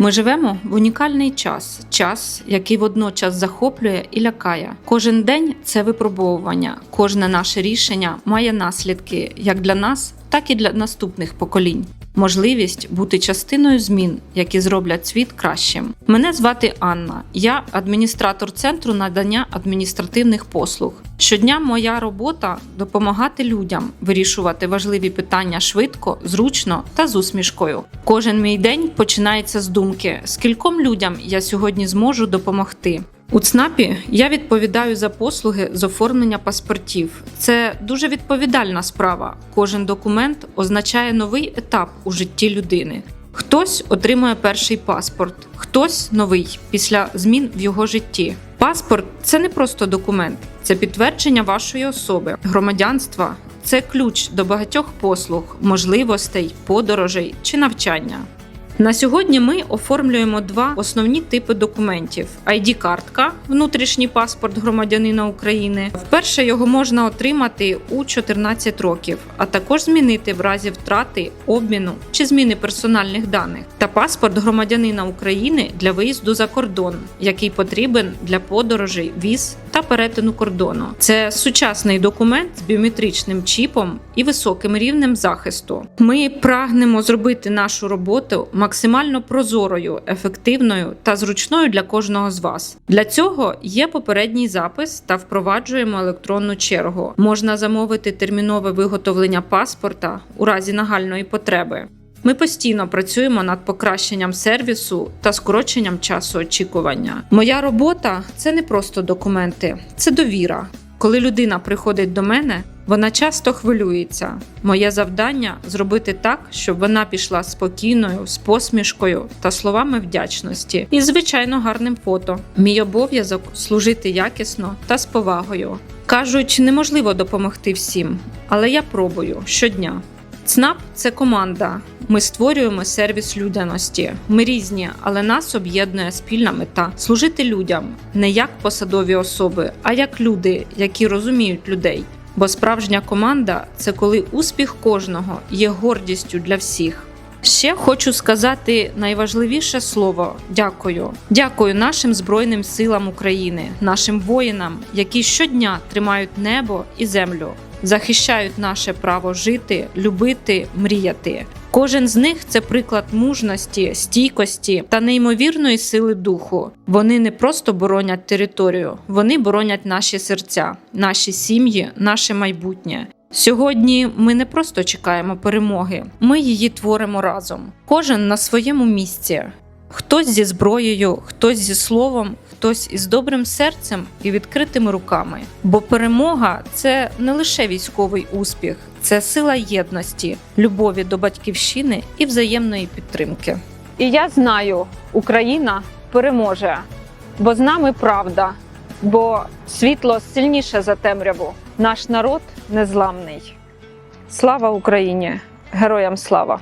Ми живемо в унікальний час, час, який водночас захоплює і лякає. Кожен день це випробовування, кожне наше рішення має наслідки як для нас, так і для наступних поколінь. Можливість бути частиною змін, які зроблять світ кращим. Мене звати Анна. Я адміністратор центру надання адміністративних послуг. Щодня моя робота допомагати людям вирішувати важливі питання швидко, зручно та з усмішкою. Кожен мій день починається з думки, скільком людям я сьогодні зможу допомогти. У ЦНАПі я відповідаю за послуги з оформлення паспортів. Це дуже відповідальна справа. Кожен документ означає новий етап у житті людини. Хтось отримує перший паспорт, хтось новий після змін в його житті. Паспорт це не просто документ, це підтвердження вашої особи, громадянства. Це ключ до багатьох послуг, можливостей, подорожей чи навчання. На сьогодні ми оформлюємо два основні типи документів: id картка внутрішній паспорт громадянина України. Вперше його можна отримати у 14 років, а також змінити в разі втрати, обміну чи зміни персональних даних. Та паспорт громадянина України для виїзду за кордон, який потрібен для подорожей, віз та перетину кордону. Це сучасний документ з біометричним чіпом і високим рівнем захисту. Ми прагнемо зробити нашу роботу максимально прозорою, ефективною та зручною для кожного з вас. Для цього є попередній запис та впроваджуємо електронну чергу. Можна замовити термінове виготовлення паспорта у разі нагальної потреби. Ми постійно працюємо над покращенням сервісу та скороченням часу очікування. Моя робота це не просто документи, це довіра. Коли людина приходить до мене, вона часто хвилюється. Моє завдання зробити так, щоб вона пішла спокійною, з посмішкою та словами вдячності, і звичайно гарним фото. Мій обов'язок служити якісно та з повагою. Кажуть, неможливо допомогти всім, але я пробую щодня. ЦНАП це команда. Ми створюємо сервіс людяності. Ми різні, але нас об'єднує спільна мета служити людям не як посадові особи, а як люди, які розуміють людей. Бо справжня команда це коли успіх кожного є гордістю для всіх. Ще хочу сказати найважливіше слово дякую. Дякую нашим Збройним силам України, нашим воїнам, які щодня тримають небо і землю, захищають наше право жити, любити, мріяти. Кожен з них це приклад мужності, стійкості та неймовірної сили духу. Вони не просто боронять територію, вони боронять наші серця, наші сім'ї, наше майбутнє. Сьогодні ми не просто чекаємо перемоги, ми її творимо разом. Кожен на своєму місці. Хтось зі зброєю, хтось зі словом, хтось із добрим серцем і відкритими руками. Бо перемога це не лише військовий успіх, це сила єдності, любові до батьківщини і взаємної підтримки. І я знаю, Україна переможе, бо з нами правда, бо світло сильніше за темряву. Наш народ незламний. Слава Україні! Героям слава!